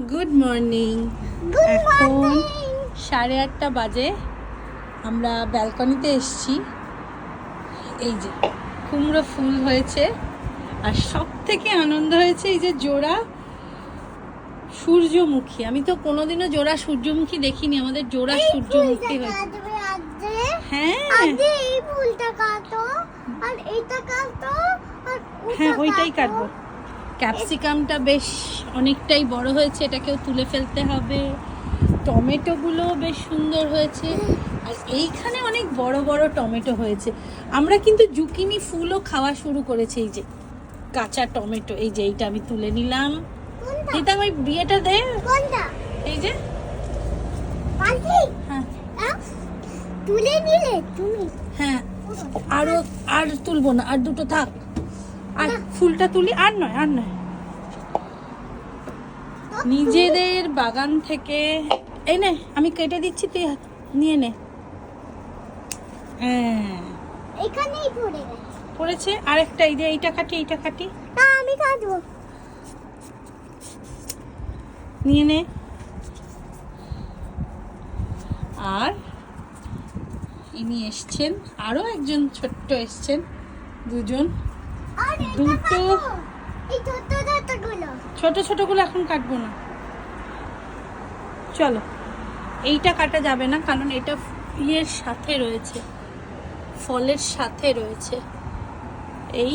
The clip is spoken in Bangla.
গুড মর্নিং এখন সাড়ে আটটা বাজে। আমরা ব্যালকনিতে এসছি। এই যে কুমড়ো ফুল হয়েছে। আর সব থেকে আনন্দ হয়েছে এই যে জোড়া সূর্যমুখী। আমি তো কোনোদিনও জোড়া সূর্যমুখী দেখিনি। আমাদের জোড়া সূর্যমুখী হয়েছে। হ্যাঁ। হ্যাঁ ওইটাই কাটবো। ক্যাপসিকামটা বেশ অনেকটাই বড় হয়েছে এটাকেও তুলে ফেলতে হবে। টমেটোগুলো বেশ সুন্দর হয়েছে। আর এইখানে অনেক বড় বড় টমেটো হয়েছে। আমরা কিন্তু জুকিনি ফুলও খাওয়া শুরু করেছি এই যে কাঁচা টমেটো এই যে এইটা আমি তুলে নিলাম। এটা ওই বিয়েটা দে। কোনটা? এই যে। হ্যাঁ। তুলে নিলে তুমি? হ্যাঁ। আরও আর তুলবো না আর দুটো থাক। আর ফুলটা তুলি আর নয় আর নয়। নিজেদের বাগান থেকে এই নে আমি কেটে দিচ্ছি তুই নিয়ে নে। হ্যাঁ। এখানেই পড়ে গেছে। পড়েছে? আরেকটা এই যে এইটা কাটি এইটা কাটি না আমি কাটবো। নিয়ে নে। আর ইনি এসছেন আরও একজন ছোট্ট এসছেন দুজন। দুটো। ছোট ছোট ছোটগুলো এখন কাটবো না। চলো এইটা কাটা যাবে না কারণ এটা ইয়ের সাথে রয়েছে ফলের সাথে রয়েছে। এই